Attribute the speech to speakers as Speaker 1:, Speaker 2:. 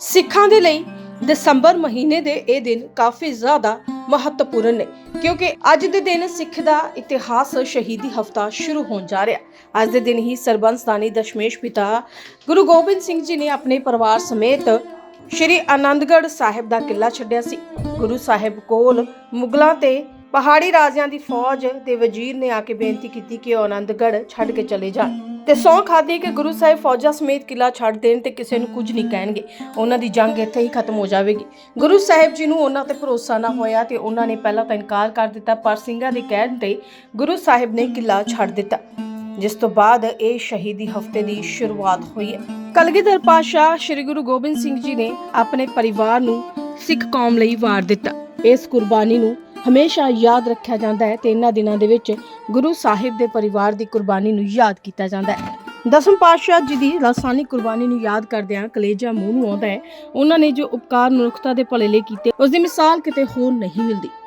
Speaker 1: ਸਿੱਖਾਂ ਦੇ ਲਈ ਦਸੰਬਰ ਮਹੀਨੇ ਦੇ ਇਹ ਦਿਨ ਕਾਫੀ ਜ਼ਿਆਦਾ ਮਹੱਤਵਪੂਰਨ ਨੇ, ਕਿਉਂਕਿ ਅੱਜ ਦੇ ਦਿਨ ਸਿੱਖ ਦਾ ਇਤਿਹਾਸ ਸ਼ਹੀਦੀ ਹਫਤਾ ਸ਼ੁਰੂ ਹੋਣ ਜਾ ਰਿਹਾ। ਅੱਜ ਦੇ ਦਿਨ ਹੀ ਸਰਬੰਸ ਦਾਨੀ ਦਸ਼ਮੇਸ਼ ਪਿਤਾ ਗੁਰੂ ਗੋਬਿੰਦ ਸਿੰਘ ਜੀ ਨੇ ਆਪਣੇ ਪਰਿਵਾਰ ਸਮੇਤ ਸ਼੍ਰੀ ਆਨੰਦਗੜ੍ਹ ਸਾਹਿਬ ਦਾ ਕਿਲਾ ਛੱਡਿਆ ਸੀ। ਗੁਰੂ ਸਾਹਿਬ ਕੋਲ ਮੁਗਲਾਂ ਤੇ ਪਹਾੜੀ ਰਾਜਿਆਂ ਦੀ ਫੌਜ ਦੇ ਵਜ਼ੀਰ ਨੇ ਆ ਕੇ ਬੇਨਤੀ ਕੀਤੀ ਕਿ ਉਹ ਆਨੰਦਗੜ੍ਹ ਛੱਡ ਕੇ ਚਲੇ ਜਾਣ। ਤੇ ਸੌਂ ਖਾਦੀ ਕਿ ਗੁਰੂ ਸਾਹਿਬ ਫੌਜਾਂ ਸਮੇਤ ਕਿਲਾ ਛੱਡ ਦੇਣ ਤੇ ਕਿਸੇ ਨੂੰ ਕੁਝ ਨਹੀਂ ਕਹਿਣਗੇ। ਉਹਨਾਂ ਦੀ ਜੰਗ ਇੱਥੇ ਹੀ ਖਤਮ ਹੋ ਜਾਵੇਗੀ। ਗੁਰੂ ਸਾਹਿਬ ਜੀ ਨੂੰ ਉਹਨਾਂ ਤੇ ਭਰੋਸਾ ਨਾ ਹੋਇਆ ਤੇ ਉਹਨਾਂ ਨੇ ਪਹਿਲਾਂ ਤਾਂ ਇਨਕਾਰ ਕਰ ਦਿੱਤਾ, ਪਰ ਸਿੰਘਾਂ ਦੇ ਕਹਿਣ ਤੇ ਗੁਰੂ ਸਾਹਿਬ ਨੇ ਕਿਲਾ ਛੱਡ ਦਿੱਤਾ, ਜਿਸ ਤੋਂ ਬਾਅਦ ਇਹ ਸ਼ਹੀਦੀ ਹਫ਼ਤੇ ਦੀ ਸ਼ੁਰੂਆਤ ਹੋਈ ਹੈ। ਕਲਗੀਧਰ ਪਾਤਸ਼ਾਹ ਸ੍ਰੀ ਗੁਰੂ ਗੋਬਿੰਦ ਸਿੰਘ ਜੀ ਨੇ ਆਪਣੇ ਪਰਿਵਾਰ ਨੂੰ ਸਿੱਖ ਕੌਮ ਲਈ ਵਾਰ ਦਿੱਤਾ। ਇਸ ਕੁਰਬਾਨੀ ਨੂੰ ਹਮੇਸ਼ਾ ਯਾਦ ਰੱਖਿਆ ਜਾਂਦਾ ਹੈ ਤੇ ਇਹਨਾਂ ਦਿਨਾਂ ਦੇ ਵਿੱਚ ਗੁਰੂ ਸਾਹਿਬ ਦੇ ਪਰਿਵਾਰ ਦੀ ਕੁਰਬਾਨੀ ਨੂੰ ਯਾਦ ਕੀਤਾ ਜਾਂਦਾ ਹੈ। ਦਸਮ ਪਾਤਸ਼ਾਹ ਜੀ ਦੀ ਲਾਸਾਨੀ ਕੁਰਬਾਨੀ ਨੂੰ ਯਾਦ ਕਰਦਿਆਂ ਕਲੇਜਾ ਮੂੰਹ ਨੂੰ ਆਉਂਦਾ ਹੈ। ਉਹਨਾਂ ਨੇ ਜੋ ਉਪਕਾਰ ਮਨੁੱਖਤਾ ਦੇ ਭਲੇ ਲਈ ਕੀਤੇ ਉਸ ਦੀ ਮਿਸਾਲ ਕਿਤੇ ਹੋਰ ਨਹੀਂ ਮਿਲਦੀ।